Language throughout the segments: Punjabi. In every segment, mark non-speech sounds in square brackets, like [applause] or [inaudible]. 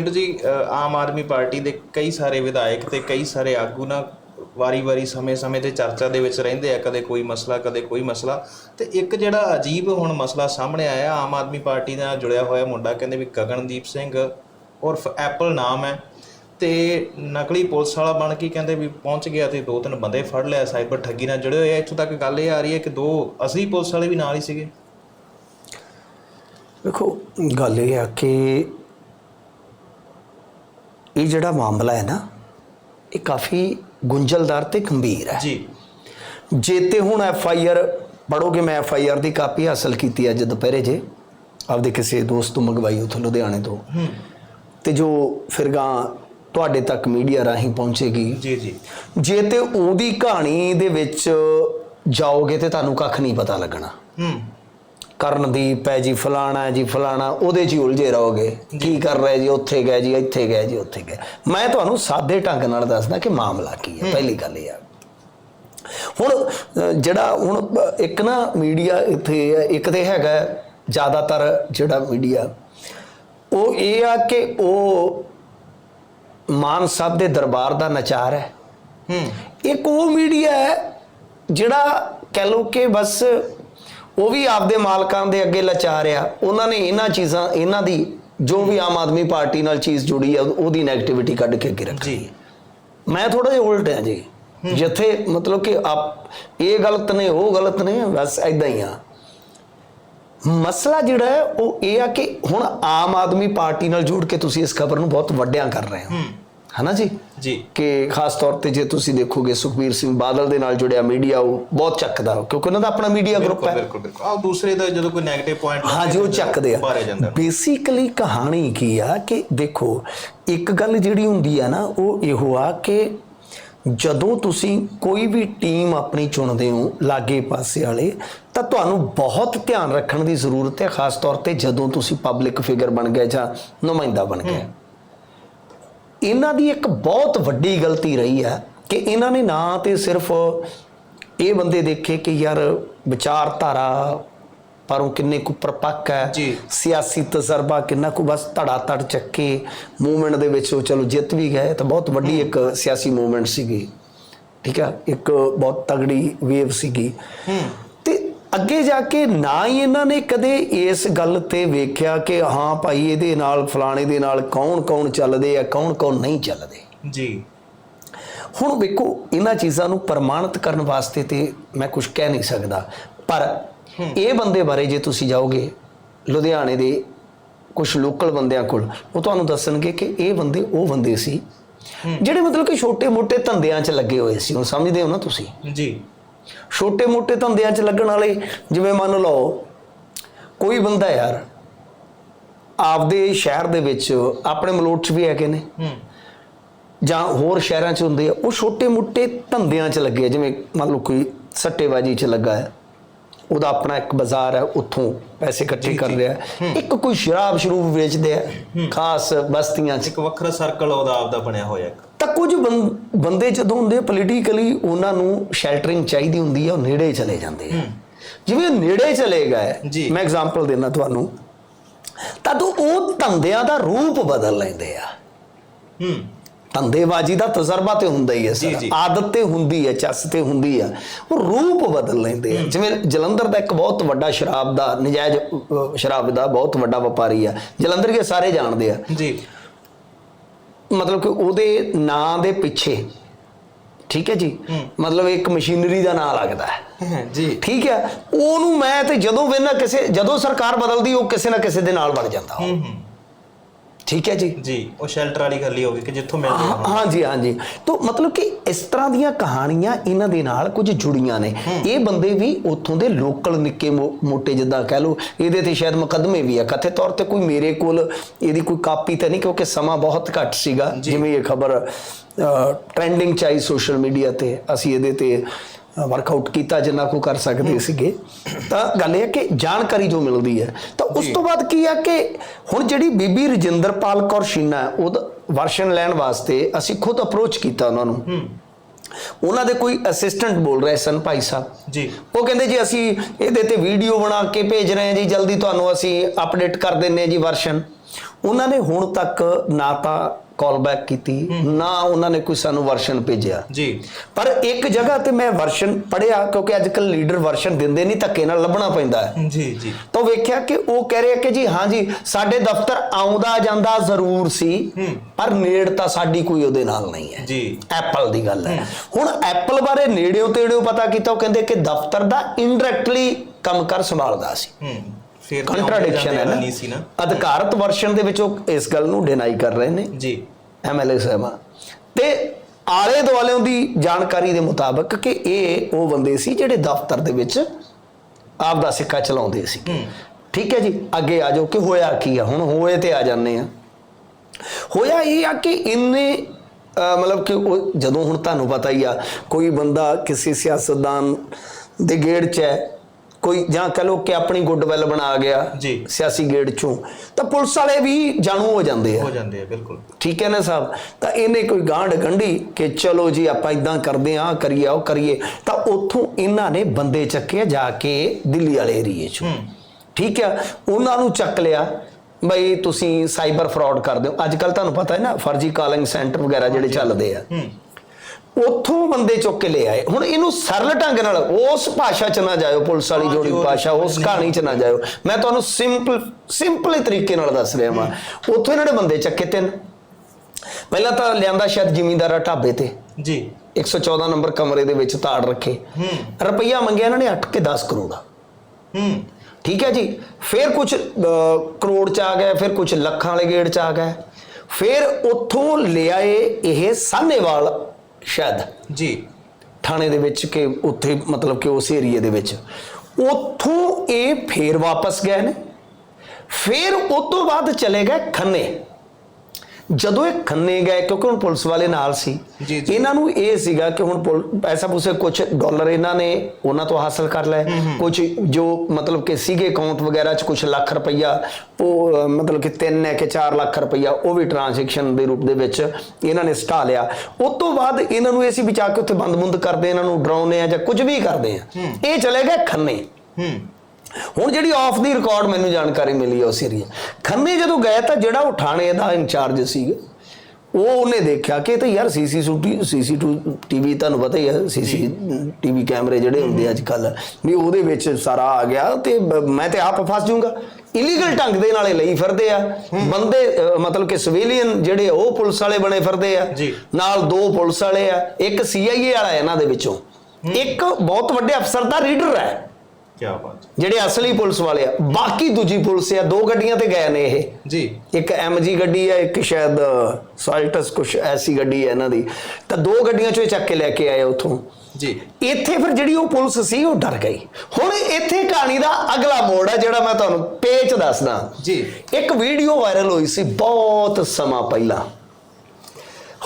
ਮਿੰਟੂ ਜੀ ਆਮ ਆਦਮੀ ਪਾਰਟੀ ਦੇ ਕਈ ਸਾਰੇ ਵਿਧਾਇਕ ਤੇ ਕਈ ਸਾਰੇ ਆਗੂ ਨਾ ਵਾਰੀ-ਵਾਰੀ ਸਮੇਂ-ਸਮੇਂ ਤੇ ਚਰਚਾ ਦੇ ਵਿੱਚ ਰਹਿੰਦੇ ਆ, ਕਦੇ ਕੋਈ ਮਸਲਾ, ਕਦੇ ਕੋਈ ਮਸਲਾ। ਤੇ ਇੱਕ ਜਿਹੜਾ ਅਜੀਬ ਹੁਣ ਮਸਲਾ ਸਾਹਮਣੇ ਆਇਆ, ਆਮ ਆਦਮੀ ਪਾਰਟੀ ਨਾਲ ਜੁੜਿਆ ਹੋਇਆ ਮੁੰਡਾ ਕਹਿੰਦੇ ਵੀ ਗਗਨਦੀਪ ਸਿੰਘ ਉਰਫ ਐਪਲ ਨਾਮ ਹੈ। ਤੇ ਨਕਲੀ ਪੁਲਿਸ ਵਾਲਾ ਬਣ ਕੇ ਕਹਿੰਦੇ ਵੀ ਪਹੁੰਚ ਗਿਆ ਤੇ ਦੋ ਤਿੰਨ ਬੰਦੇ ਫੜ ਲਿਆ, ਸਾਈਬਰ ਠੱਗੀ ਨਾਲ ਜੁੜੇ ਹੋਏ ਆ। ਇੱਥੋਂ ਤੱਕ ਗੱਲ ਇਹ ਆ ਰਹੀ ਹੈ ਕਿ ਦੋ ਅਸਲੀ ਪੁਲਿਸ ਵਾਲੇ ਵੀ ਨਾਲ ਹੀ ਸੀਗੇ। ਵੇਖੋ ਗੱਲ ਇਹ ਆ ਕਿ ਇਹ ਜਿਹੜਾ ਮਾਮਲਾ ਹੈ ਨਾ ਇਹ ਕਾਫੀ ਗੁੰਝਲਦਾਰ ਤੇ ਗੰਭੀਰ ਹੈ। ਜੀ। ਜੇ ਤੇ ਹੁਣ ਐਫ ਆਈ ਆਰ ਪੜੋਗੇ ਮੈਂ ਐਫ ਆਈ ਆਰ ਦੀ ਕਾਪੀ ਹਾਸਲ ਕੀਤੀ ਅੱਜ ਦੁਪਹਿਰੇ ਜੇ ਆਪਦੇ ਕਿਸੇ ਦੋਸਤ ਤੋਂ ਮੰਗਵਾਈ ਉਥੋਂ ਲੁਧਿਆਣੇ ਤੋਂ। ਤੇ ਜੋ ਫਿਰ ਗਾਂ ਤੁਹਾਡੇ ਤੱਕ ਮੀਡੀਆ ਰਾਹੀਂ ਪਹੁੰਚੇਗੀ। ਜੀ ਜੀ। ਜੇ ਤੇ ਉਹਦੀ ਕਹਾਣੀ ਦੇ ਵਿੱਚ ਜਾਓਗੇ ਤੇ ਤੁਹਾਨੂੰ ਕੱਖ ਨਹੀਂ ਪਤਾ ਲੱਗਣਾ। ਹੂੰ। ਕਰਨਦੀਪ ਹੈ ਜੀ ਫਲਾਣਾ ਹੈ ਜੀ ਫਲਾਣਾ ਉਹਦੇ 'ਚ ਹੀ ਉਲਝੇ ਰਹੋਗੇ। ਕੀ ਕਰ ਰਹੇ ਜੀ ਉੱਥੇ ਗਏ ਜੀ ਇੱਥੇ ਗਏ ਜੀ ਉੱਥੇ ਗਏ। ਮੈਂ ਤੁਹਾਨੂੰ ਸਾਦੇ ਢੰਗ ਨਾਲ ਦੱਸਦਾ ਕਿ ਮਾਮਲਾ ਕੀ ਹੈ। ਪਹਿਲੀ ਗੱਲ ਇਹ ਆ। ਹੁਣ ਜਿਹੜਾ ਹੁਣ ਇੱਕ ਨਾ ਮੀਡੀਆ ਇੱਥੇ ਇੱਕ ਤੇ ਹੈਗਾ ਜ਼ਿਆਦਾਤਰ ਜਿਹੜਾ ਮੀਡੀਆ ਉਹ ਇਹ ਆ ਕਿ ਉਹ ਮਾਨ ਸਾਹਿਬ ਦੇ ਦਰਬਾਰ ਦਾ ਨਚਾਰ ਹੈ। ਹੂੰ। ਇੱਕ ਉਹ ਮੀਡੀਆ ਹੈ ਜਿਹੜਾ ਕਹਿ ਲੋ ਕਿ ਬਸ ਉਹ ਵੀ ਆਪਦੇ ਮਾਲਕਾਂ ਦੇ ਅੱਗੇ ਲਾਚਾਰ ਆ ਉਹਨਾਂ ਨੇ ਇਹਨਾਂ ਚੀਜ਼ਾਂ ਇਹਨਾਂ ਦੀ ਜੋ ਵੀ ਆਮ ਆਦਮੀ ਪਾਰਟੀ ਨਾਲ ਚੀਜ਼ ਜੁੜੀ ਆ ਉਹਦੀ 네ਗੇਟਿਵਿਟੀ ਕੱਢ ਕੇ ਅੱਗੇ ਰੱਖੀ ਮੈਂ ਥੋੜਾ ਜਿਹਾ ਉਲਟ ਹਾਂ ਜੀ। ਜਿੱਥੇ ਮਤਲਬ ਕਿ ਆਪ ਇਹ ਗਲਤ ਨੇ ਉਹ ਗਲਤ ਨੇ ਬਸ ਐਦਾਂ ਹੀ ਆ। ਮਸਲਾ ਜਿਹੜਾ ਹੈ ਉਹ ਇਹ ਆ ਕਿ ਹੁਣ ਆਮ ਆਦਮੀ ਪਾਰਟੀ ਨਾਲ ਜੁੜ ਕੇ ਤੁਸੀਂ ਇਸ ਖਬਰ ਨੂੰ ਬਹੁਤ ਵੱਡਿਆਂ ਕਰ ਰਹੇ ਹੋ। ਹਨਾ ਜੀ? ਜੀ। ਕਿ ਖਾਸ ਤੌਰ ਤੇ ਜੇ ਤੁਸੀਂ ਦੇਖੋਗੇ ਸੁਖਬੀਰ ਸਿੰਘ ਬਾਦਲ ਦੇ ਨਾਲ ਜੁੜਿਆ ਮੀਡੀਆ ਉਹ ਬਹੁਤ ਚੱਕਦਾ ਕਿਉਂਕਿ ਉਹਨਾਂ ਦਾ ਆਪਣਾ ਮੀਡੀਆ ਗਰੁੱਪ ਹੈ। ਬਿਲਕੁਲ ਬਿਲਕੁਲ। ਆ ਦੂਸਰੇ ਦਾ ਜਦੋਂ ਕੋਈ 네ਗੇਟਿਵ ਪੁਆਇੰਟ ਹਾਂਜੀ ਉਹ ਚੱਕਦੇ ਆ। ਬੇਸਿਕਲੀ ਕਹਾਣੀ ਕੀ ਆ ਕਿ ਦੇਖੋ ਇੱਕ ਗੱਲ ਜਿਹੜੀ ਹੁੰਦੀ ਆ ਨਾ ਉਹ ਇਹੋ ਆ ਕਿ ਜਦੋਂ ਤੁਸੀਂ ਕੋਈ ਵੀ ਟੀਮ ਆਪਣੀ ਚੁਣਦੇ ਹੋ ਲਾਗੇ ਪਾਸੇ ਵਾਲੇ ਤਾਂ ਤੁਹਾਨੂੰ ਬਹੁਤ ਧਿਆਨ ਰੱਖਣ ਦੀ ਜ਼ਰੂਰਤ ਹੈ ਖਾਸ ਤੌਰ ਤੇ ਜਦੋਂ ਤੁਸੀਂ ਪਬਲਿਕ ਫਿਗਰ ਬਣ ਗਏ ਜਾਂ ਨੁਮਾਇੰਦਾ ਬਣ ਗਏ। ਇਹਨਾਂ ਦੀ ਇੱਕ ਬਹੁਤ ਵੱਡੀ ਗਲਤੀ ਰਹੀ ਹੈ ਕਿ ਇਹਨਾਂ ਨੇ ਨਾ ਤੇ ਸਿਰਫ ਇਹ ਬੰਦੇ ਦੇਖੇ ਕਿ ਯਾਰ ਵਿਚਾਰਧਾਰਾ ਪਰ ਉਹ ਕਿੰਨੇ ਕੁ ਪ੍ਰਪੱਕ ਹੈ। ਸਿਆਸੀ ਤਜਰਬਾ ਕਿੰਨਾ ਕੁ ਬਸ ਧੜਾ ਧੜ ਚੱਕੇ ਮੂਵਮੈਂਟ ਦੇ ਵਿੱਚ ਉਹ ਚਲੋ ਜਿੱਤ ਵੀ ਗਏ ਤਾਂ ਬਹੁਤ ਵੱਡੀ ਇੱਕ ਸਿਆਸੀ ਮੂਵਮੈਂਟ ਸੀਗੀ। ਠੀਕ ਹੈ ਇੱਕ ਬਹੁਤ ਤਗੜੀ ਵੇਵ ਸੀਗੀ। ਅੱਗੇ ਜਾ ਕੇ ਨਾ ਹੀ ਇਹਨਾਂ ਨੇ ਕਦੇ ਇਸ ਗੱਲ ਤੇ ਵੇਖਿਆ ਕਿ ਹਾਂ ਭਾਈ ਇਹਦੇ ਨਾਲ ਫਲਾਣੇ ਦੇ ਨਾਲ ਕੌਣ ਕੌਣ ਚੱਲਦੇ ਆ ਕੌਣ ਕੌਣ ਨਹੀਂ ਚੱਲਦੇ। ਜੀ। ਹੁਣ ਵੇਖੋ ਇਹਨਾਂ ਚੀਜ਼ਾਂ ਨੂੰ ਪ੍ਰਮਾਣਿਤ ਕਰਨ ਵਾਸਤੇ ਤੇ ਮੈਂ ਕੁਝ ਕਹਿ ਨਹੀਂ ਸਕਦਾ। ਪਰ ਇਹ ਬੰਦੇ ਬਾਰੇ ਜੇ ਤੁਸੀਂ ਜਾਓਗੇ ਲੁਧਿਆਣੇ ਦੇ ਕੁਝ ਲੋਕਲ ਬੰਦਿਆਂ ਕੋਲ ਉਹ ਤੁਹਾਨੂੰ ਦੱਸਣਗੇ ਕਿ ਇਹ ਬੰਦੇ ਉਹ ਬੰਦੇ ਸੀ ਜਿਹੜੇ ਮਤਲਬ ਕਿ ਛੋਟੇ-ਮੋਟੇ ਧੰਦਿਆਂ 'ਚ ਲੱਗੇ ਹੋਏ ਸੀ। ਹੁਣ ਸਮਝਦੇ ਹੋ ਨਾ ਤੁਸੀਂ? ਜੀ। ਛੋਟੇ-ਮੋਟੇ ਧੰਦਿਆਂ 'ਚ ਲੱਗਣ ਵਾਲੇ ਜਿਵੇਂ ਮੰਨ ਲਓ ਕੋਈ ਬੰਦਾ ਯਾਰ ਆਪਦੇ ਸ਼ਹਿਰ ਦੇ ਵਿੱਚ ਆਪਣੇ ਮਲੋਟ 'ਚ ਵੀ ਹੈਗੇ ਨੇ। ਹੂੰ। ਜਾਂ ਹੋਰ ਸ਼ਹਿਰਾਂ 'ਚ ਹੁੰਦੇ ਆ ਉਹ ਛੋਟੇ-ਮੋਟੇ ਧੰਦਿਆਂ 'ਚ ਲੱਗੇ ਜਿਵੇਂ ਮੰਨ ਲਓ ਕੋਈ ਸੱਟੇਬਾਜ਼ੀ 'ਚ ਲੱਗਾ ਹੈ। ਉਹਦਾ ਆਪਣਾ ਇੱਕ ਬਾਜ਼ਾਰ ਹੈ ਉੱਥੋਂ ਪੈਸੇ ਇਕੱਠੇ ਕਰ ਰਿਹਾ ਇੱਕ ਕੋਈ ਸ਼ਰਾਬ ਸ਼ਰੂਬ ਵੇਚਦੇ ਆ ਖਾਸ ਬਸਤੀਆਂ 'ਚ। ਇੱਕ ਵੱਖਰਾ ਸਰਕਲ ਉਹਦਾ ਆਪਦਾ ਬਣਿਆ ਹੋਇਆ ਇੱਕ। ਤਾਂ ਕੁਝ ਬੰਦੇ ਜਦੋਂ ਹੁੰਦੇ ਪੋਲੀਟੀਕਲੀ ਉਹਨਾਂ ਨੂੰ ਸ਼ੈਲਟਰਿੰਗ ਚਾਹੀਦੀ ਹੁੰਦੀ ਹੈ ਉਹ ਨੇੜੇ ਚਲੇ ਜਾਂਦੇ ਆ। ਜਿਵੇਂ ਨੇੜੇ ਚਲੇ ਗਏ। ਮੈਂ ਐਗਜ਼ਾਮਪਲ ਦੇਣਾ ਤੁਹਾਨੂੰ। ਤਦ ਉਹ ਧੰਦਿਆਂ ਦਾ ਰੂਪ ਬਦਲ ਲੈਂਦੇ ਆ। ਹੂੰ। ਧੰਦੇਬਾਜ਼ੀ ਦਾ ਤਜਰਬਾ ਤੇ ਹੁੰਦਾ ਹੀ ਹੈ ਸਰ। ਆਦਤ ਤੇ ਹੁੰਦੀ ਹੈ ਚੱਸ ਤੇ ਹੁੰਦੀ ਆ ਉਹ ਰੂਪ ਬਦਲ ਲੈਂਦੇ ਆ। ਜਿਵੇਂ ਜਲੰਧਰ ਦਾ ਇੱਕ ਬਹੁਤ ਵੱਡਾ ਸ਼ਰਾਬ ਦਾ ਨਜਾਇਜ਼ ਸ਼ਰਾਬ ਦਾ ਬਹੁਤ ਵੱਡਾ ਵਪਾਰੀ ਆ। ਜਲੰਧਰ ਦੇ ਸਾਰੇ ਜਾਣਦੇ ਆ। ਜੀ। ਮਤਲਬ ਕਿ ਉਹਦੇ ਨਾਂ ਦੇ ਪਿੱਛੇ ਠੀਕ ਹੈ ਜੀ? ਮਤਲਬ ਇੱਕ ਮਸ਼ੀਨਰੀ ਦਾ ਨਾਂ ਲੱਗਦਾ ਹੈ ਜੀ। ਠੀਕ ਹੈ? ਉਹਨੂੰ ਮੈਂ ਤੇ ਜਦੋਂ ਵੇਨਾ ਕਿਸੇ ਜਦੋਂ ਸਰਕਾਰ ਬਦਲਦੀ ਉਹ ਕਿਸੇ ਨਾ ਕਿਸੇ ਦੇ ਨਾਲ ਵੜ ਜਾਂਦਾ। ਹੂੰ ਹੂੰ। ਠੀਕ ਹੈ ਜੀ? ਜੀ ਉਹ ਸ਼ੈਲਟਰ ਵਾਲੀ ਗੱਲ ਹੀ ਹੋ ਗਈ ਕਿ ਜਿੱਥੋਂ ਮਿਲਦੇ ਹਾਂ- ਹਾਂਜੀ ਹਾਂਜੀ। ਤੋਂ ਮਤਲਬ ਕਿ ਇਸ ਤਰ੍ਹਾਂ ਦੀਆਂ ਕਹਾਣੀਆਂ ਇਹਨਾਂ ਦੇ ਨਾਲ ਕੁਝ ਜੁੜੀਆਂ ਨੇ। ਇਹ ਬੰਦੇ ਵੀ ਉੱਥੋਂ ਦੇ ਲੋਕਲ ਨਿੱਕੇ ਮੋਟੇ ਜਿੱਦਾਂ ਕਹਿ ਲਓ ਇਹਦੇ ਤੇ ਸ਼ਾਇਦ ਮੁਕੱਦਮੇ ਵੀ ਆ। ਕਥੇ ਤੌਰ ਤੇ ਕੋਈ ਮੇਰੇ ਕੋਲ ਇਹਦੀ ਕੋਈ ਕਾਪੀ ਤਾਂ ਨਹੀਂ ਕਿਉਂਕਿ ਸਮਾਂ ਬਹੁਤ ਘੱਟ ਸੀਗਾ। ਜਿਵੇਂ ਇਹ ਖਬਰ ਟ੍ਰੈਂਡਿੰਗ ਚਾਹੀ ਸੋਸ਼ਲ ਮੀਡੀਆ ਤੇ ਅਸੀਂ ਇਹਦੇ ਤੇ ਵਰਕਆਊਟ ਕੀਤਾ ਜਿੰਨਾ ਕੋ ਕਰ ਸਕਦੇ ਸੀਗੇ ਤਾਂ ਗੱਲ ਇਹ ਹੈ ਕਿ ਜਾਣਕਾਰੀ ਜੋ ਮਿਲਦੀ ਹੈ ਤਾਂ ਉਸ ਤੋਂ ਬਾਅਦ ਕੀ ਹੈ ਕਿ ਹੁਣ ਜਿਹੜੀ ਬੀਬੀ ਰਜਿੰਦਰਪਾਲ ਕੌਰ ਸ਼ੀਨਾ ਉਹਦਾ ਵਰਸ਼ਨ ਲੈਣ ਵਾਸਤੇ ਅਸੀਂ ਖੁਦ ਅਪਰੋਚ ਕੀਤਾ ਉਹਨਾਂ ਨੂੰ। ਉਹਨਾਂ ਦੇ ਕੋਈ ਅਸਿਸਟੈਂਟ ਬੋਲ ਰਹੇ ਸਨ ਭਾਈ ਸਾਹਿਬ। ਜੀ। ਉਹ ਕਹਿੰਦੇ ਜੀ ਅਸੀਂ ਇਹਦੇ ਤੇ ਵੀਡੀਓ ਬਣਾ ਕੇ ਭੇਜ ਰਹੇ ਹਾਂ ਜੀ ਜਲਦੀ ਤੁਹਾਨੂੰ ਅਸੀਂ ਅਪਡੇਟ ਕਰ ਦਿੰਨੇ ਹਾਂ ਜੀ ਵਰਸ਼ਨ। ਉਹਨਾਂ ਨੇ ਹੁਣ ਤੱਕ ਨਾ ਤਾਂ ਕਾਲ ਬੈਕ ਕੀਤੀ ਨਾ ਉਹਨਾਂ ਨੇ ਕੋਈ ਸਾਨੂੰ ਵਰਸ਼ਨ ਭੇਜਿਆ। ਜੀ। ਪਰ ਇੱਕ ਜਗ੍ਹਾ ਤੇ ਮੈਂ ਵਰਸ਼ਨ ਪੜਿਆ ਕਿਉਂਕਿ ਅੱਜ ਕੱਲ ਲੀਡਰ ਵਰਸ਼ਨ ਦਿੰਦੇ ਨਹੀਂ ਧੱਕੇ ਨਾਲ ਲੱਭਣਾ ਪੈਂਦਾ ਹੈ। ਜੀ ਜੀ। ਤਾਂ ਵੇਖਿਆ ਕਿ ਉਹ ਕਹਿ ਰਿਹਾ ਕਿ ਜੀ ਹਾਂ ਜੀ ਸਾਡੇ ਦਫ਼ਤਰ ਆਉਂਦਾ ਜਾਂਦਾ ਜ਼ਰੂਰ ਸੀ ਪਰ ਨੇੜਤਾ ਸਾਡੀ ਕੋਈ ਉਹਦੇ ਨਾਲ ਨਹੀਂ ਹੈ। ਜੀ। ਐਪਲ ਦੀ ਗੱਲ ਹੈ। ਹੁਣ ਐਪਲ ਬਾਰੇ ਨੇੜਿਓਂ ਤੇੜਿਓਂ ਪਤਾ ਕੀਤਾ ਉਹ ਕਹਿੰਦੇ ਕਿ ਦਫ਼ਤਰ ਦਾ ਇਨਡਾਇਰੈਕਟਲੀ ਕੰਮ ਕਰ ਸੰਭਾਲਦਾ ਸੀ। ਹੂੰ। ਫਿਰ ਤਾਂ ਕੰਟਰਾਡਿਕਸ਼ਨ ਹੈ ਨਾ। ਨਹੀਂ ਸੀ ਨਾ। ਅਧਿਕਾਰਤ ਵਰਸ਼ਨ ਦੇ ਵਿੱਚ ਉਹ ਇਸ ਗੱਲ ਨੂੰ ਡਿਨਾਈ ਕਰ ਰਹੇ ਨੇ। ਜੀ। ਐਮਐਲਏ ਸਾਹਿਬਾਨ ਤੇ ਆਲੇ ਦੁਆਲਿਆਂ ਦੀ ਜਾਣਕਾਰੀ ਦੇ ਮੁਤਾਬਕ ਕਿ ਇਹ ਉਹ ਬੰਦੇ ਸੀ ਜਿਹੜੇ ਦਫ਼ਤਰ ਦੇ ਵਿੱਚ ਆਪ ਦਾ ਸਿੱਕਾ ਚਲਾਉਂਦੇ ਸੀ। ਠੀਕ ਹੈ ਜੀ ਅੱਗੇ ਆ ਜਾਓ ਕਿ ਹੋਇਆ ਕੀ ਆ? ਹੁਣ ਹੋਏ ਤੇ ਆ ਜਾਂਦੇ ਆ। ਹੋਇਆ ਇਹ ਆ ਕਿ ਇੰਨੇ ਮਤਲਬ ਕਿ ਉਹ ਜਦੋਂ ਹੁਣ ਤੁਹਾਨੂੰ ਪਤਾ ਹੀ ਆ ਕੋਈ ਬੰਦਾ ਕਿਸੇ ਸਿਆਸਤਦਾਨ ਦੇ ਗੇੜ 'ਚ ਹੈ ਕੋਈ ਜਾਂ ਕਹ ਲੋ ਕਿ ਆਪਣੀ ਗੁੱਡਵਿਲ ਬਣਾ ਗਿਆ ਜੀ। ਸਿਆਸੀ ਗੇੜ 'ਚੋਂ ਤਾਂ ਪੁਲਿਸ ਵਾਲੇ ਵੀ ਜਾਣੂ ਹੋ ਜਾਂਦੇ ਆ। ਹੋ ਜਾਂਦੇ ਆ ਬਿਲਕੁਲ। ਠੀਕ ਹੈ ਨਾ ਸਾਹਿਬ? ਤਾਂ ਇਹਨੇ ਕੋਈ ਗਾਂਢ ਗੰਢੀ ਕਿ ਚਲੋ ਜੀ ਆਪਾਂ ਇਦਾਂ ਕਰਦੇ ਆਂ ਕਰੀਏ ਉਹ ਕਰੀਏ ਤਾਂ ਉੱਥੋਂ ਇਹਨਾਂ ਨੇ ਬੰਦੇ ਚੱਕੇ ਜਾ ਕੇ ਦਿੱਲੀ ਵਾਲੇ ਏਰੀਏ 'ਚੋਂ। ਠੀਕ ਹੈ ਉਹਨਾਂ ਨੂੰ ਚੱਕ ਲਿਆ ਬਈ ਤੁਸੀਂ ਸਾਈਬਰ ਫਰਾਡ ਕਰਦੇ ਹੋ ਅੱਜ ਕੱਲ ਤੁਹਾਨੂੰ ਪਤਾ ਹੈ ਨਾ ਫਰਜ਼ੀ ਕਾਲਿੰਗ ਸੈਂਟਰ ਵਗੈਰਾ ਜਿਹੜੇ ਚੱਲਦੇ ਆ। ਹੂੰ। ਉੱਥੋਂ ਬੰਦੇ ਚੁੱਕ ਕੇ ਲੈ ਆਏ। ਹੁਣ ਇਹਨੂੰ ਸਰਲ ਢੰਗ ਨਾਲ ਉਸ ਭਾਸ਼ਾ 'ਚ ਨਾ ਜਾਇਓ ਪੁਲਿਸ ਵਾਲੀ ਹਾਂ, ਜੋੜੀ ਭਾਸ਼ਾ ਉਸ ਕਹਾਣੀ 'ਚ ਨਾ ਜਾਇਓ। ਮੈਂ ਤੁਹਾਨੂੰ ਸਿੰਪਲ ਸਿੰਪਲ ਤਰੀਕੇ ਨਾਲ ਦੱਸ ਰਿਹਾ ਵਾਂ। ਉੱਥੋਂ ਇਹਨਾਂ ਨੇ ਬੰਦੇ ਚੱਕੇ ਤਿੰਨ। ਪਹਿਲਾਂ ਤਾਂ ਲਿਆਂਦਾ ਸ਼ਾਇਦ ਜ਼ਿਮੀਂਦਾਰਾ ਢਾਬੇ ਤੇ। ਜੀ। 114 ਨੰਬਰ ਕਮਰੇ ਦੇ ਵਿੱਚ ਤਾੜ ਰੱਖੇ। ਹੂੰ। ਰੁਪਈਆ ਮੰਗਿਆ ਇਹਨਾਂ ਨੇ 8 ਕੇ 10 ਕਰੋੜ। ਹੂੰ। ਠੀਕ ਹੈ ਜੀ? ਫਿਰ ਕੁਝ ਕਰੋੜ ਚ ਆ ਗਏ ਫਿਰ ਕੁਝ ਲੱਖਾਂ ਵਾਲੇ ਗੇੜ ਚ ਆ ਗਏ ਫਿਰ ਉੱਥੋਂ ਲਿਆਏ ਇਹ ਸਾਹਨੇਵਾਲ ਸ਼ਾਇਦ। ਜੀ। ਥਾਣੇ ਦੇ ਵਿੱਚ ਕਿ ਉੱਥੇ ਮਤਲਬ ਕਿ ਉਸ ਏਰੀਏ ਦੇ ਵਿੱਚ। ਉੱਥੋਂ ਇਹ ਫੇਰ ਵਾਪਸ ਗਏ ਨੇ। ਫਿਰ ਉਸ ਤੋਂ ਬਾਅਦ ਚਲੇ ਗਏ ਖੰਨੇ। ਜਦੋਂ ਇਹ ਖੰਨੇ ਗਏ ਕਿਉਂਕਿ ਹੁਣ ਪੁਲਿਸ ਵਾਲੇ ਨਾਲ ਸੀ। ਇਹਨਾਂ ਨੂੰ ਇਹ ਸੀਗਾ ਕਿ ਹੁਣ ਪੈਸਾ ਪੂਸੇ ਕੁਝ ਡਾਲਰ ਇਹਨਾਂ ਨੇ ਉਹਨਾਂ ਤੋਂ ਹਾਸਲ ਕਰ ਲਏ ਕੁਝ ਜੋ ਮਤਲਬ ਕਿ ਸੀਗੇ ਅਕਾਊਂਟ ਵਗੈਰਾ ਚ ਕੁਝ ਲੱਖ ਰੁਪਈਆ ਉਹ ਮਤਲਬ ਕਿ 3 ਹੈ ਕਿ 4 ਲੱਖ ਰੁਪਈਆ ਉਹ ਵੀ ਟ੍ਰਾਂਜੈਕਸ਼ਨ ਦੇ ਰੂਪ ਦੇ ਵਿੱਚ ਇਹਨਾਂ ਨੇ ਸਟਾ ਲਿਆ। ਉਸ ਤੋਂ ਬਾਅਦ ਇਹਨਾਂ ਨੂੰ ਇਹ ਸੀ ਵਿਚਾ ਕੇ ਉੱਥੇ ਬੰਦ-ਬੰਦ ਕਰਦੇ ਇਹਨਾਂ ਨੂੰ ਡਰਾਉਨੇ ਆ ਜਾਂ ਕੁਝ ਵੀ ਕਰਦੇ ਆ। ਇਹ ਚਲੇ ਗਏ ਖੰਨੇ। ਹੂੰ। ਹੁਣ ਜਿਹੜੀ ਆਫ ਦੀ ਰਿਕਾਰਡ ਮੈਨੂੰ ਜਾਣਕਾਰੀ ਮਿਲੀ ਉਸ ਏਰੀਆ ਖੰਨੇ ਜਦੋਂ ਗਏ ਤਾਂ ਜਿਹੜਾ ਉਹ ਥਾਣੇ ਦਾ ਇੰਚਾਰਜ ਸੀਗਾ ਉਹ ਉਹਨੇ ਦੇਖਿਆ ਕਿ ਤਾਂ ਯਾਰ ਸੀਸੀ ਸੀਸੀ ਟੀਵੀ ਤੁਹਾਨੂੰ ਪਤਾ ਹੀ ਹੈ ਸੀਸੀ ਟੀਵੀ ਕੈਮਰੇ ਜਿਹੜੇ ਹੁੰਦੇ ਅੱਜ ਕੱਲ ਵੀ ਉਹਦੇ ਵਿੱਚ ਸਾਰਾ ਆ ਗਿਆ ਤੇ ਮੈਂ ਤੇ ਆਪ ਫਸ ਜਾਊਂਗਾ। ਇਲੀਗਲ ਢੰਗ ਦੇ ਨਾਲੇ ਲਈ ਫਿਰਦੇ ਆ। ਬੰਦੇ ਮਤਲਬ ਕਿ ਸਿਵਿਲੀਅਨ ਜਿਹੜੇ ਉਹ ਪੁਲਿਸ ਵਾਲੇ ਬਣੇ ਫਿਰਦੇ ਆ। ਨਾਲ ਦੋ ਪੁਲਿਸ ਵਾਲੇ ਆ ਇੱਕ ਸੀਆਈਏ ਵਾਲਾ ਇਹਨਾਂ ਦੇ ਵਿੱਚੋਂ। ਇੱਕ ਬਹੁਤ ਵੱਡੇ ਅਫਸਰ ਦਾ ਰੀਡਰ ਹੈ। ਕੀ ਬਾਤ ਜਿਹੜੇ ਅਸਲੀ ਪੁਲਿਸ ਵਾਲੇ ਆ ਬਾਕੀ ਦੂਜੀ ਪੁਲਿਸ ਆ ਦੋ ਗੱਡੀਆਂ ਤੇ ਗਏ ਨੇ ਇਹ। ਜੀ। ਇੱਕ ਐਮਜੀ ਗੱਡੀ ਆ ਇੱਕ ਸ਼ਾਇਦ ਸਾਲਟਸ ਕੁਛ ਐਸੀ ਗੱਡੀ ਹੈ ਇਹਨਾਂ ਦੀ। ਤਾਂ ਦੋ ਗੱਡੀਆਂ ਚੋਂ ਇਹ ਚੱਕ ਕੇ ਲੈ ਕੇ ਆਏ ਉੱਥੋਂ। ਜੀ। ਇੱਥੇ ਫਿਰ ਜਿਹੜੀ ਉਹ ਪੁਲਿਸ ਸੀ ਉਹ ਡਰ ਗਈ। ਹੁਣ ਇੱਥੇ ਕਹਾਣੀ ਦਾ ਅਗਲਾ ਮੋੜ ਹੈ ਜਿਹੜਾ ਮੈਂ ਤੁਹਾਨੂੰ ਪੇਚ ਦੱਸਦਾ। ਜੀ। ਇੱਕ ਵੀਡੀਓ ਵਾਇਰਲ ਹੋਈ ਸੀ ਬਹੁਤ ਸਮਾਂ ਪਹਿਲਾਂ।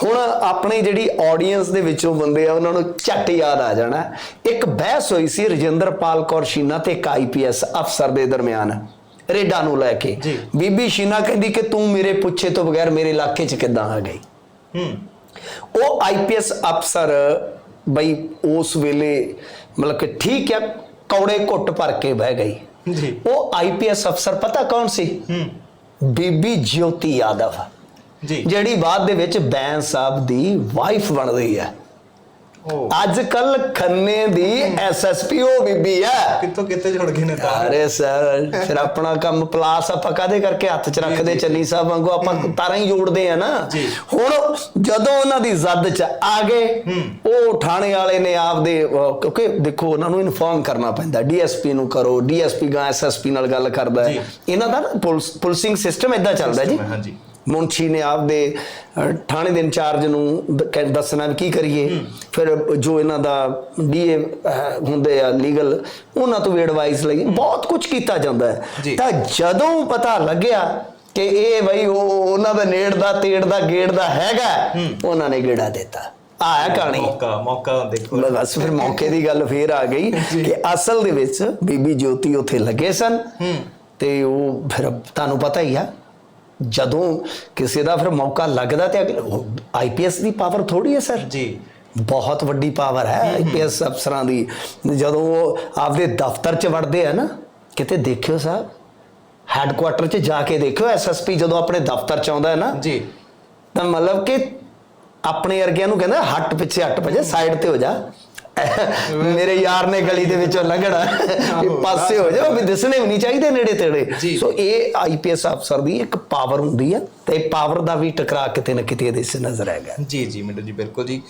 ਹੁਣ ਆਪਣੀ ਜਿਹੜੀ ਆਡੀਅנס ਦੇ ਵਿੱਚੋਂ ਬੰਦੇ ਆ ਉਹਨਾਂ ਨੂੰ ਝੱਟ ਯਾਦ ਆ ਜਾਣਾ। ਇੱਕ ਬਹਿਸ ਹੋਈ ਸੀ ਰਜਿੰਦਰਪਾਲ ਕੌਰ ਸ਼ੀਨਾ ਤੇ ਇੱਕ ਆਈਪੀਐਸ ਅਫਸਰ ਦੇ ਦਰਮਿਆਨ। ਰੇਡਾ ਨੂੰ ਲੈ ਕੇ। ਬੀਬੀ ਸ਼ੀਨਾ ਕਹਿੰਦੀ ਕਿ ਤੂੰ ਮੇਰੇ ਪੁੱਛੇ ਤੋਂ ਬਗੈਰ ਮੇਰੇ ਇਲਾਕੇ 'ਚ ਕਿੱਦਾਂ ਆ ਗਈ? ਹੂੰ। ਉਹ ਆਈਪੀਐਸ ਅਫਸਰ ਬਈ ਉਸ ਵੇਲੇ ਮਤਲਬ ਕਿ ਠੀਕ ਹੈ ਕੌੜੇ ਘੁੱਟ ਭਰ ਕੇ ਬਹਿ ਗਈ। ਜੀ। ਉਹ ਆਈਪੀਐਸ ਅਫਸਰ ਪਤਾ ਕੌਣ ਸੀ? ਹੂੰ। ਬੀਬੀ ਜੋਤੀ ਯਾਦਵ। ਜਿਹੜੀ ਬਾਅਦ ਦੇ ਵਿੱਚ ਬੈਂਸ ਸਾਹਿਬ ਦੀ ਵਾਈਫ ਬਣ ਰਹੀ ਹੈ। ਉਹ ਅੱਜ ਕੱਲ ਖੰਨੇ ਦੀ ਐਸਐਸਪੀ ਉਹ ਬੀਬੀ ਹੈ। ਕਿੱਥੋਂ ਕਿੱਥੇ ਜੁੜ ਗਏ ਨੇ ਤਾਂ? ਅਰੇ ਸਰ ਫਿਰ ਆਪਣਾ ਕੰਮ ਪਲਾਸ ਆਪਾਂ ਕਾਦੇ ਕਰਕੇ ਹੱਥ 'ਚ ਰੱਖਦੇ। ਚੰਨੀ ਸਾਹਿਬ ਵਾਂਗੂ? ਆਪਾਂ ਤਾਰਾਂ ਹੀ ਜੋੜਦੇ ਆ ਨਾ। ਹੁਣ ਜਦੋਂ ਉਹਨਾਂ ਦੀ ਜ਼ੱਦ 'ਚ ਆ ਗਏ ਉਹ ਥਾਣੇ ਵਾਲੇ ਨੇ ਆਪਦੇ ਕਿਉਂਕਿ ਦੇਖੋ ਉਹਨਾਂ ਨੂੰ ਇਨਫੋਰਮ ਕਰਨਾ ਪੈਂਦਾ। ਡੀਐਸਪੀ ਨੂੰ ਕਰੋ ਡੀਐਸਪੀ ਗਾ ਐਸਐਸਪੀ ਨਾਲ ਗੱਲ ਕਰਦਾ। ਇਹਨਾਂ ਦਾ ਨਾ ਪੁਲਿਸ ਪੁਲਿਸਿੰਗ ਸਿਸਟਮ ਇਦਾਂ ਚੱਲਦਾ ਜੀ। ਹਾਂਜੀ। ਮੁੰਸ਼ੀ ਨੇ ਆਪਦੇ ਥਾਣੇ ਦੇ ਇੰਚਾਰਜ ਨੂੰ ਦੱਸਣਾ ਕੀ ਕਰੀਏ? ਫਿਰ ਜੋ ਇਹਨਾਂ ਦਾ ਡੀਏ ਹੁੰਦੇ ਆ ਲੀਗਲ ਉਹਨਾਂ ਤੋਂ ਵੀ ਐਡਵਾਈਸ ਲਈ ਬਹੁਤ ਕੁਝ ਕੀਤਾ ਜਾਂਦਾ। ਹੈ। ਤਾਂ ਜਦੋਂ ਪਤਾ ਲੱਗਿਆ ਕਿ ਇਹ ਬਈ ਉਹ ਉਹਨਾਂ ਦਾ ਨੇੜ ਦਾ ਤੇੜ ਦਾ ਗੇੜ ਦਾ ਹੈਗਾ ਉਹਨਾਂ ਨੇ ਗੇੜਾ ਦਿੱਤਾ। ਆ ਕਹਾਣੀ। ਮੌਕਾ ਮੌਕਾ ਦੇਖੋ। ਬਸ ਫਿਰ ਮੌਕੇ ਦੀ ਗੱਲ ਫੇਰ ਆ ਗਈ ਕਿ ਅਸਲ ਦੇ ਵਿੱਚ ਬੀਬੀ ਜੋਤੀ ਉੱਥੇ ਲੱਗੇ ਸਨ। ਤੇ ਉਹ ਫਿਰ ਤੁਹਾਨੂੰ ਪਤਾ ਹੀ ਆ ਜਦੋਂ ਕਿਸੇ ਦਾ ਫਿਰ ਮੌਕਾ ਲੱਗਦਾ ਤੇ ਆਈਪੀਐਸ ਦੀ ਪਾਵਰ ਥੋੜੀ ਹੈ ਸਰ ਜੀ। ਬਹੁਤ ਵੱਡੀ ਪਾਵਰ ਹੈ ਆਈਪੀਐਸ ਅਫਸਰਾਂ ਦੀ। ਜਦੋਂ ਉਹ ਆਪਦੇ ਦਫ਼ਤਰ 'ਚ ਵੜਦੇ ਆ ਨਾ ਕਿਤੇ ਦੇਖਿਓ ਸਾਹਿਬ ਹੈੱਡਕੁਆਟਰ 'ਚ ਜਾ ਕੇ ਦੇਖਿਓ ਐਸਐਸਪੀ ਜਦੋਂ ਆਪਣੇ ਦਫ਼ਤਰ 'ਚ ਆਉਂਦਾ ਹੈ ਨਾ ਜੀ। ਤਾਂ ਮਤਲਬ ਕਿ ਆਪਣੇ ਵਰਗਿਆਂ ਨੂੰ ਕਹਿੰਦਾ ਹੱਟ ਪਿੱਛੇ ਹੱਟ ਭਜੇ ਸਾਈਡ ਤੇ ਹੋ ਜਾ। [laughs] ਮੇਰੇ ਯਾਰ ਨੇ ਗਲੀ ਦੇ ਵਿੱਚੋਂ ਲੰਘਣਾ। ਵੀ ਪਾਸੇ ਹੋ ਜਾ ਵੀ ਦਿਸਣੇ ਵੀ ਨਹੀਂ ਚਾਹੀਦੇ ਨੇੜੇ ਤੇੜੇ। ਸੋ ਇਹ ਆਈਪੀਐਸ ਅਫਸਰ ਦੀ ਇੱਕ ਪਾਵਰ ਹੁੰਦੀ ਹੈ ਤੇ ਪਾਵਰ ਦਾ ਵੀ ਟਕਰਾ ਕਿਤੇ ਨਾ ਕਿਤੇ ਇਹਦੇ 'ਚ ਨਜ਼ਰ ਆਏਗਾ ਜੀ ਜੀ ਮਿੰਟੂ ਜੀ ਬਿਲਕੁਲ ਜੀ।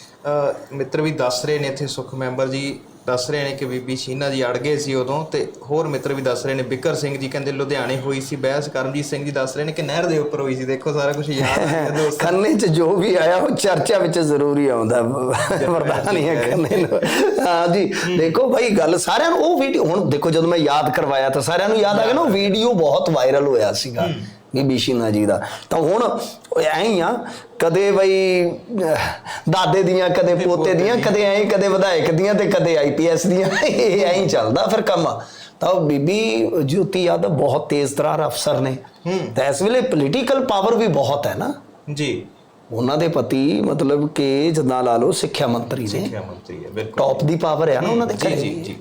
ਮਿੱਤਰ ਵੀ ਦੱਸ ਰਹੇ ਨੇ ਇੱਥੇ ਸੁਖ ਮੈਂਬਰ ਜੀ। ਦੱਸ ਰਹੇ ਨੇ ਕਿ ਬੀਬੀ ਸ਼ੀਨਾ ਜੀ ਅੜ ਗਏ ਸੀ ਉਦੋਂ ਤੇ ਹੋਰ ਮਿੱਤਰ ਵੀ ਦੱਸ ਰਹੇ ਨੇ। ਬਿੱਕਰ ਸਿੰਘ ਜੀ ਕਹਿੰਦੇ ਲੁਧਿਆਣੇ ਹੋਈ ਸੀ ਬਹਿਸ। ਕਰਮਜੀਤ ਸਿੰਘ ਜੀ ਦੱਸ ਰਹੇ ਨੇ ਕਿ ਨਹਿਰ ਦੇ ਉੱਪਰ ਹੋਈ ਸੀ। ਦੇਖੋ ਸਾਰਾ ਕੁਝ ਯਾਦ ਹੈ [laughs] ਦੋਸਤ। ਖੰਨੇ 'ਚ ਜੋ ਵੀ ਆਇਆ ਉਹ ਚਰਚਾ ਵਿੱਚ ਜ਼ਰੂਰੀ ਆਉਂਦਾ। ਵਰਦਾਨੀਆਂ ਖੰਨੇ ਨੂੰ। ਹਾਂ ਜੀ ਦੇਖੋ ਭਾਈ ਗੱਲ ਸਾਰਿਆਂ ਨੂੰ ਉਹ ਵੀਡੀਓ ਹੁਣ ਦੇਖੋ ਜਦੋਂ ਮੈਂ ਯਾਦ ਕਰਵਾਇਆ ਤਾਂ ਸਾਰਿਆਂ ਨੂੰ ਯਾਦ ਆ ਗਿਆ ਨਾ ਉਹ ਵੀਡੀਓ ਬਹੁਤ ਵਾਇਰਲ ਹੋਇਆ ਸੀਗਾ। ਬੀਬੀ ਸ਼ੀਨਾ ਜੀ ਦਾ ਤਾਂ ਹੁਣ ਐਂ ਹੀ ਆ ਕਦੇ ਬਈ ਦਾਦੇ ਦੀਆਂ ਕਦੇ ਪੋਤੇ ਦੀਆਂ ਕਦੇ ਐਂ ਕਦੇ ਵਿਧਾਇਕ ਦੀਆਂ ਤੇ ਕਦੇ ਆਈਪੀਐਸ ਦੀਆਂ। ਇਹ ਐਂ ਚੱਲਦਾ ਫਿਰ ਕੰਮ। ਤਾਂ ਉਹ ਬੀਬੀ ਜੋਤੀ ਯਾਦਵ ਬਹੁਤ ਤੇਜ਼ ਤਰਾਰ ਅਫਸਰ ਨੇ। ਤਾਂ ਇਸ ਵੇਲੇ ਪੋਲੀਟੀਕਲ ਪਾਵਰ ਵੀ ਬਹੁਤ ਹੈ ਨਾ। ਜੀ। ਉਹਨਾਂ ਦੇ ਪਤੀ ਮਤਲਬ ਕਿ ਜਦਾਂ ਲਾ ਲਓ ਸਿੱਖਿਆ ਮੰਤਰੀ ਨੇ। ਸਿੱਖਿਆ ਮੰਤਰੀ ਹੈ ਬਿਲਕੁਲ। ਟੌਪ ਦੀ ਪਾਵਰ ਹੈ ਨਾ ਉਹਨਾਂ ਦੇ ਜੀ ਜੀ ਜੀ।